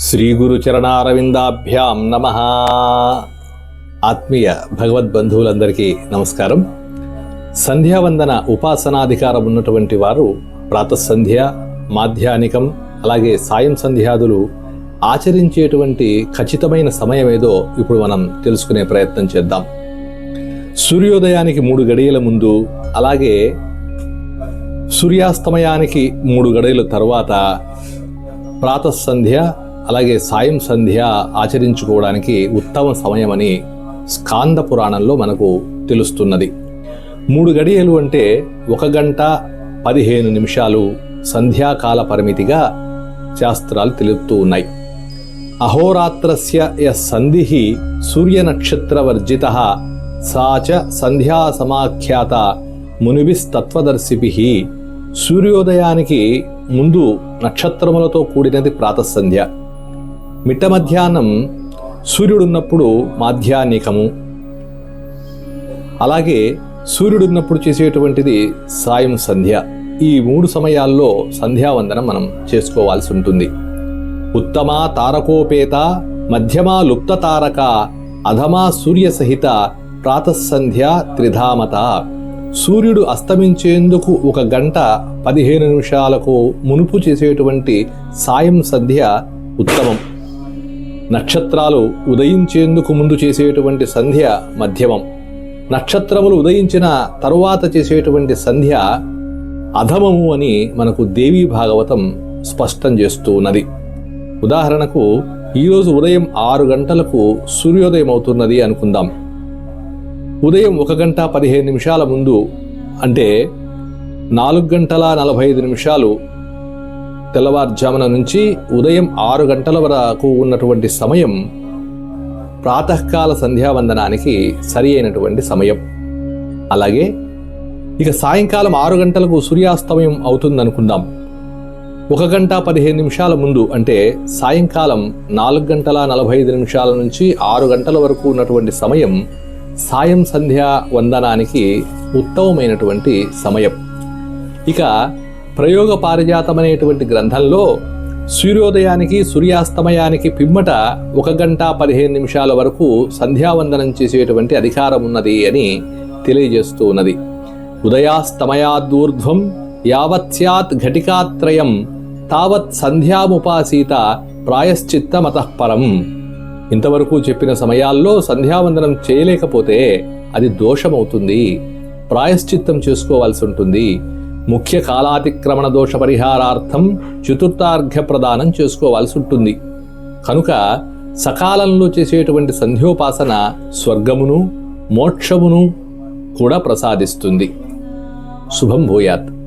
శ్రీ గురు చరణారవిందాభ్యాం నమ. ఆత్మీయ భగవద్బంధువులందరికీ నమస్కారం. సంధ్యావందన ఉపాసనాధికారం ఉన్నటువంటి వారు ప్రాతసంధ్య మాధ్యానికం అలాగే సాయం సంధ్యాదులు ఆచరించేటువంటి ఖచ్చితమైన సమయం ఏదో ఇప్పుడు మనం తెలుసుకునే ప్రయత్నం చేద్దాం. సూర్యోదయానికి మూడు గడియల ముందు అలాగే సూర్యాస్తమయానికి మూడు గడియల తర్వాత ప్రాతసంధ్య అలాగే సాయం సంధ్య ఆచరించుకోవడానికి ఉత్తమ సమయమని స్కాంద పురాణంలో మనకు తెలుస్తున్నది. మూడు గడియలు అంటే ఒక గంట పదిహేను నిమిషాలు సంధ్యాకాల పరిమితిగా శాస్త్రాలు తెలుపుతూ ఉన్నాయి. అహోరాత్రస్య య సంధి సూర్య నక్షత్రవర్జిత సాచ సంధ్యా సమాఖ్యాత మునిభిస్తత్వదర్శిభి సూర్యోదయానికి ముందు నక్షత్రములతో కూడినది ప్రాతసంధ్య మిట్ట మధ్యాహ్నం సూర్యుడున్నప్పుడు మాధ్యాహ్నికము. అలాగే సూర్యుడున్నప్పుడు చేసేటువంటిది సాయం సంధ్య. ఈ మూడు సమయాల్లో సంధ్యావందనం మనం చేసుకోవాల్సి ఉంటుంది. ఉత్తమ తారకోపేత మధ్యమా లుప్త తారక అధమా సూర్య సహిత ప్రాతసంధ్య త్రిధామత. సూర్యుడు అస్తమించేందుకు ఒక గంట పదిహేను నిమిషాలకు మునుపు చేసేటువంటి సాయం సంధ్య ఉత్తమం. నక్షత్రాలు ఉదయించేందుకు ముందు చేసేటువంటి సంధ్య మధ్యమం. నక్షత్రములు ఉదయించిన తరువాత చేసేటువంటి సంధ్య అధమము అని మనకు దేవీ భాగవతం స్పష్టం చేస్తూ ఉన్నది ఉదాహరణకు ఈరోజు ఉదయం ఆరు గంటలకు సూర్యోదయం అవుతున్నది అనుకుందాం. ఉదయం ఒక గంట పదిహేను నిమిషాల ముందు అంటే నాలుగు గంటల నలభై ఐదు నిమిషాలు తెల్లవారుజామున నుంచి ఉదయం ఆరు గంటల వరకు ఉన్నటువంటి సమయం ప్రాతకాల సంధ్యావందనానికి సరి అయినటువంటి సమయం. అలాగే ఇక సాయంకాలం ఆరు గంటలకు సూర్యాస్తమయం అవుతుందనుకుందాం. ఒక గంట పదిహేను నిమిషాల ముందు అంటే సాయంకాలం నాలుగు గంటల నలభై ఐదు నిమిషాల నుంచి ఆరు గంటల వరకు ఉన్నటువంటి సమయం సాయం సంధ్యా వందనానికి ఉత్తమమైనటువంటి సమయం. ఇక ప్రయోగ పారిజాతమనేటువంటి గ్రంథంలో సూర్యోదయానికి సూర్యాస్తమయానికి పిమ్మట ఒక గంట పదిహేను నిమిషాల వరకు సంధ్యావందనం చేసేటువంటి అధికారం ఉన్నది అని తెలియజేస్తూ ఉన్నది. ఉదయాస్తమయాదూర్ధ్వం యావత్స్యాత్ ఘటికాత్రయం తావత్ సంధ్యాముపాసీత ప్రాయశ్చిత్తమతఃపరం ఇంతవరకు చెప్పిన సమయాల్లో సంధ్యావందనం చేయలేకపోతే అది దోషమవుతుంది ప్రాయశ్చిత్తం చేసుకోవాల్సి ఉంటుంది. ముఖ్య కాలాతిక్రమణ దోష పరిహారార్థం చతుర్థార్ఘ్య ప్రదానం చేసుకోవాల్సి ఉంటుంది. కనుక సకాలంలో చేసేటువంటి సంధ్యోపాసన స్వర్గమును మోక్షమును కూడా ప్రసాదిస్తుంది. శుభం భూయాత్.